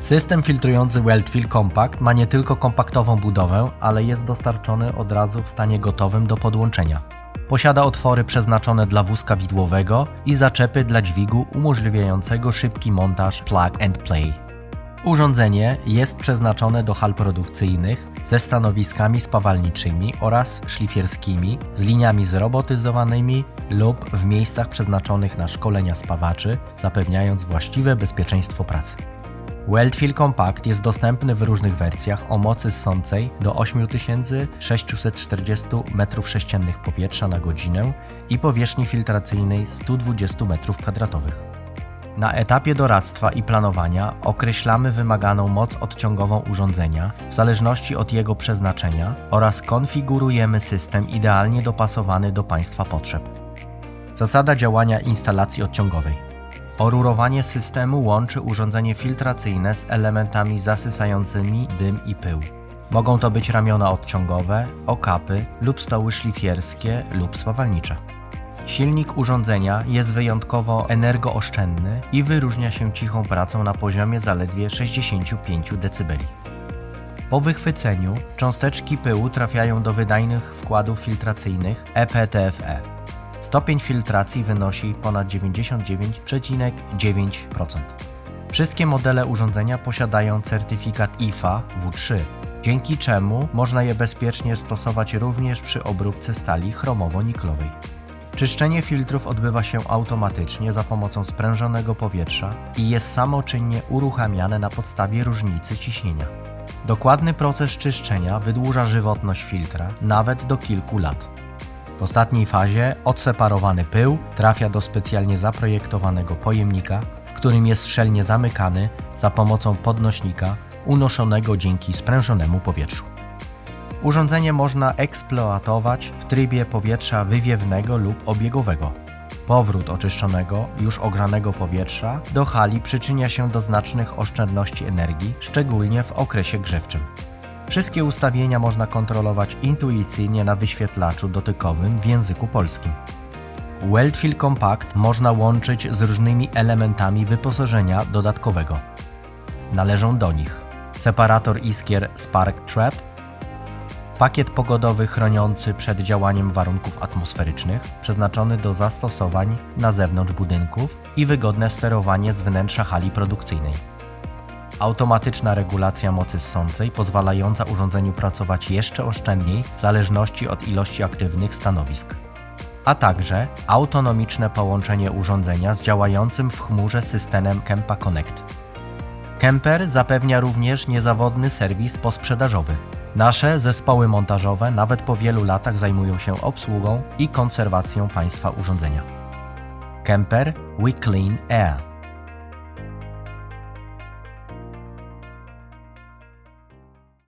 System filtrujący Weltfill Compact ma nie tylko kompaktową budowę, ale jest dostarczony od razu w stanie gotowym do podłączenia. Posiada otwory przeznaczone dla wózka widłowego i zaczepy dla dźwigu umożliwiającego szybki montaż plug and play. Urządzenie jest przeznaczone do hal produkcyjnych ze stanowiskami spawalniczymi oraz szlifierskimi, z liniami zrobotyzowanymi lub w miejscach przeznaczonych na szkolenia spawaczy, zapewniając właściwe bezpieczeństwo pracy. Weltfill Compact jest dostępny w różnych wersjach o mocy ssącej do 8640 m3 powietrza na godzinę i powierzchni filtracyjnej 120 m2. Na etapie doradztwa i planowania określamy wymaganą moc odciągową urządzenia w zależności od jego przeznaczenia oraz konfigurujemy system idealnie dopasowany do Państwa potrzeb. Zasada działania instalacji odciągowej. Orurowanie systemu łączy urządzenie filtracyjne z elementami zasysającymi dym i pył. Mogą to być ramiona odciągowe, okapy lub stoły szlifierskie lub spawalnicze. Silnik urządzenia jest wyjątkowo energooszczędny i wyróżnia się cichą pracą na poziomie zaledwie 65 dB. Po wychwyceniu cząsteczki pyłu trafiają do wydajnych wkładów filtracyjnych EPTFE. Stopień filtracji wynosi ponad 99,9%. Wszystkie modele urządzenia posiadają certyfikat IFA W3, dzięki czemu można je bezpiecznie stosować również przy obróbce stali chromowo-niklowej. Czyszczenie filtrów odbywa się automatycznie za pomocą sprężonego powietrza i jest samoczynnie uruchamiane na podstawie różnicy ciśnienia. Dokładny proces czyszczenia wydłuża żywotność filtra nawet do kilku lat. W ostatniej fazie odseparowany pył trafia do specjalnie zaprojektowanego pojemnika, w którym jest szczelnie zamykany za pomocą podnośnika unoszonego dzięki sprężonemu powietrzu. Urządzenie można eksploatować w trybie powietrza wywiewnego lub obiegowego. Powrót oczyszczonego, już ogrzanego powietrza do hali przyczynia się do znacznych oszczędności energii, szczególnie w okresie grzewczym. Wszystkie ustawienia można kontrolować intuicyjnie na wyświetlaczu dotykowym w języku polskim. Weltfill Compact można łączyć z różnymi elementami wyposażenia dodatkowego. Należą do nich separator iskier Spark Trap, pakiet pogodowy chroniący przed działaniem warunków atmosferycznych, przeznaczony do zastosowań na zewnątrz budynków i wygodne sterowanie z wnętrza hali produkcyjnej. Automatyczna regulacja mocy ssącej pozwalająca urządzeniu pracować jeszcze oszczędniej w zależności od ilości aktywnych stanowisk. A także autonomiczne połączenie urządzenia z działającym w chmurze systemem Kempa Connect. Kemper zapewnia również niezawodny serwis posprzedażowy. Nasze zespoły montażowe nawet po wielu latach zajmują się obsługą i konserwacją Państwa urządzenia. Kemper We Clean Air